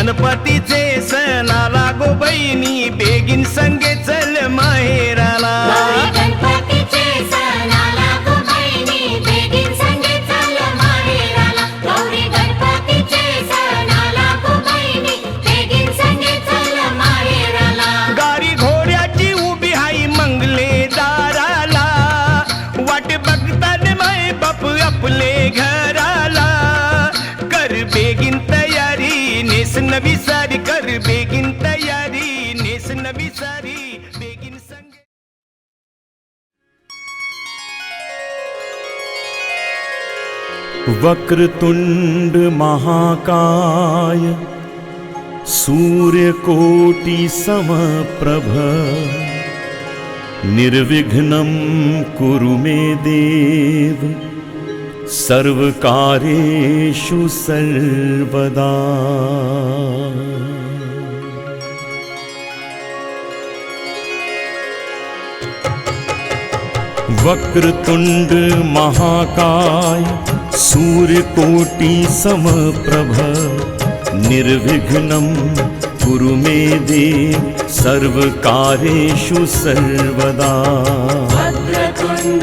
गणपतीचे सणाला गो बहिणी बेगीन संगे चल माहे. नेस नवी सारी बेगीन संगे वक्रतुण्ड महाकाय सूर्यकोटि समप्रभ। निर्विघ्नं कुरु मे देव सर्वकार्येषु सर्वदा। वक्रतुण्ड महाकाय सूर्यकोटि समप्रभ निर्विघ्नं कुरु मे देव सर्वकार्येषु सर्वदा। वक्रतुण्ड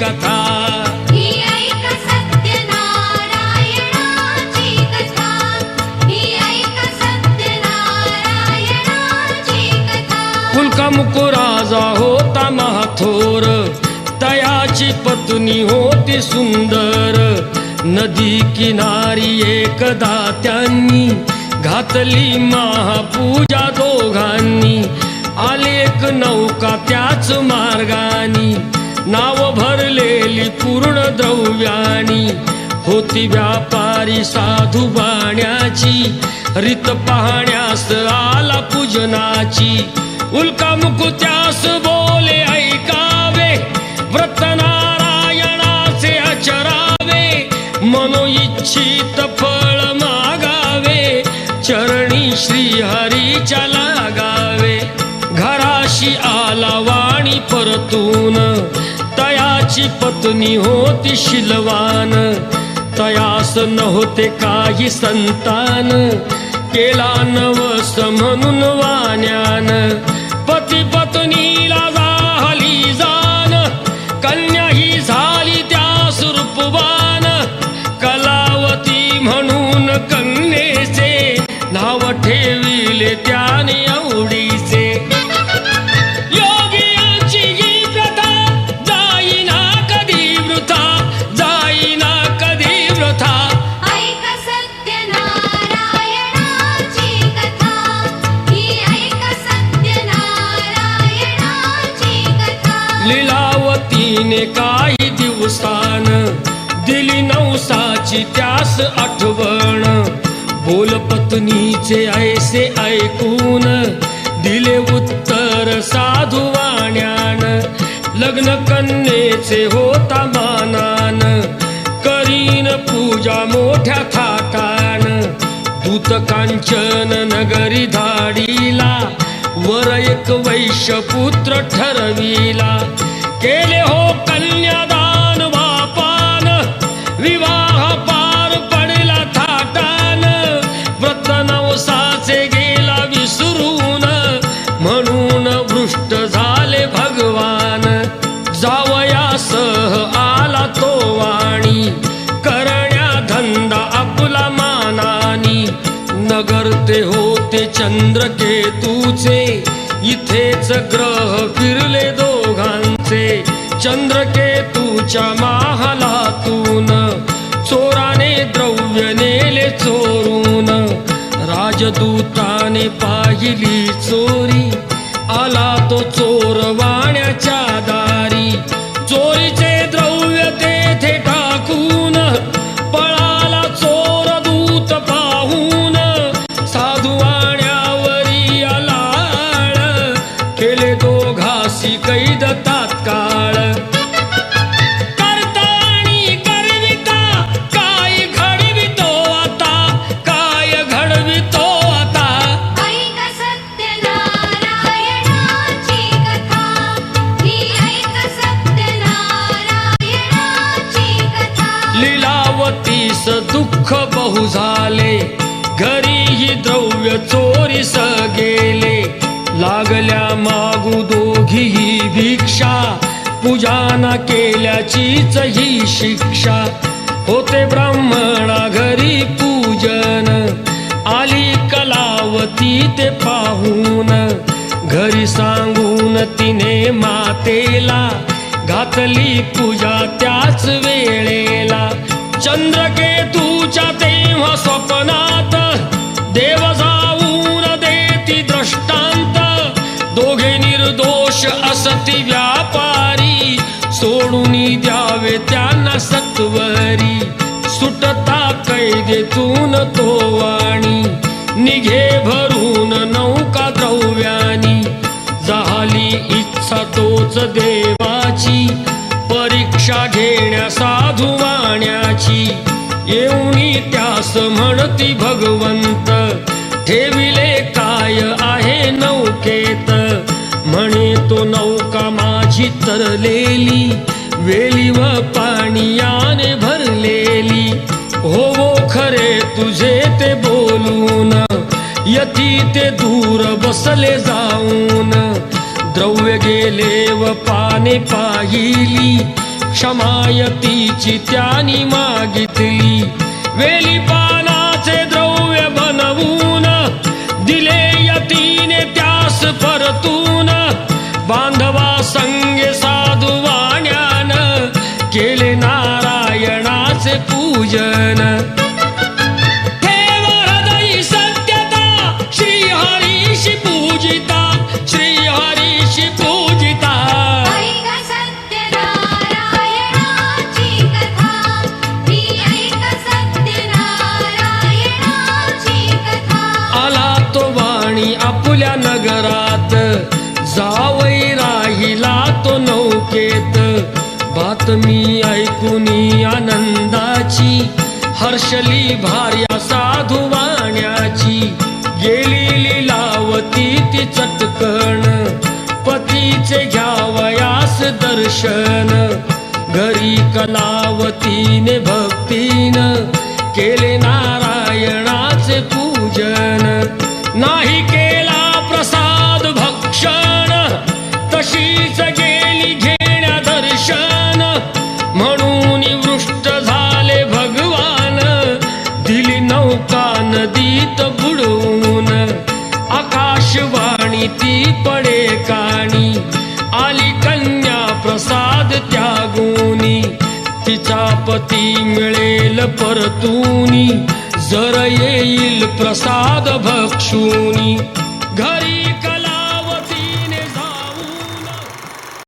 कथा. फुलका मुकुराजा होता महाथोर. तयाची पत्नी होती सुंदर. नदी किनारी एकदा त्यांनी घातली महापूजा दोघांनी. आली एक नौका त्याच मार्गानी नाव भरलेली पूर्ण द्रव्यानी होती व्यापारी साधू बाण्याची रित पाहण्यास आला पूजनाची. उल्का मुकुत्यास बोले ऐकावे व्रत नारायणाचे अचरावे मनोइच्छित फळ मागावे परतून तयाची पत्नी होती शिलवान. तयास नव्हते काही संतान. केला नवस म्हणून वाण्यान. पती पत्नी तिने काही दिवसान दिली नवसाची त्यास आठवण. बोल पत्नीचे ऐसे ऐकून दिले उत्तर साधू वाण्यान. लग्न कन्येचे होता मानान. करीन पूजा मोठ्या थाटान. दूत कांचन नगरी धाडीला. वर एक वैश्य पुत्र ठरविला. केले हो कन्यादान बापान विवाह पार पडला थाटान. व्रत नवसाचे गेला विसरून. म्हणून भ्रष्ट झाले भगवान. जावयासह आला तो वाणी. करण्या धंदा आपला मानानी. नगर ते होते चंद्रकेतूचे. इथेच ग्रह फिरले दोघांचे चंद्रकेतूच्या महालातून चोराने द्रव्य नेले चोरून. राजदूताने पाहिली चोरी आला तो चोर परिस गेले लागल्या मागू दोघीही भिक्षा. पूजाना केल्याचीच ही शिक्षा. होते ब्राह्मणा घरी पूजन आली कलावती ते पाहून. घरी सांगून तिने मातेला घातली पूजा त्याच वेळेला. चंद्रकेतूच्या तेव्हा स्वप्नात देवा दोघे निर्दोष असती व्यापारी. सोडून द्यावे त्यांना सत्वरी. सुटता कैदेतून तो वाणी. निघे भरून नौका द्रव्यानी. झाली इच्छा तोच देवाची. परीक्षा घेण्या साधू वाण्याची. येऊनी त्यास म्हणती भगवंत. ठेविले काय आहे ना यती ते दूर बसले जाऊन. द्रव्य गेले व पाने पाहिली. क्षमायतीची त्यानी मागितली. वेली पानाचे द्रव्य बनवून दिले यतीने त्यास परतून. बांधवा संगे साधू वाण्यान केले नारायणाचे पूजन. बातमी ऐकुनी आनंदाची हर्षली भार्या साधू वाण्याची गेली लीलावती ती चटकण पतीचे घ्यावयास दर्शन. घरी कलावतीने भक्तीन केले नारायणाचे पूजन. नाही केला प्रसाद भक्षण गीत बुडवून आकाशवाणी ती पडे काणी. आली कन्या प्रसाद त्यागुनी तिचा पती मिळेल परतूनी. जर येईल प्रसाद भक्षुनी.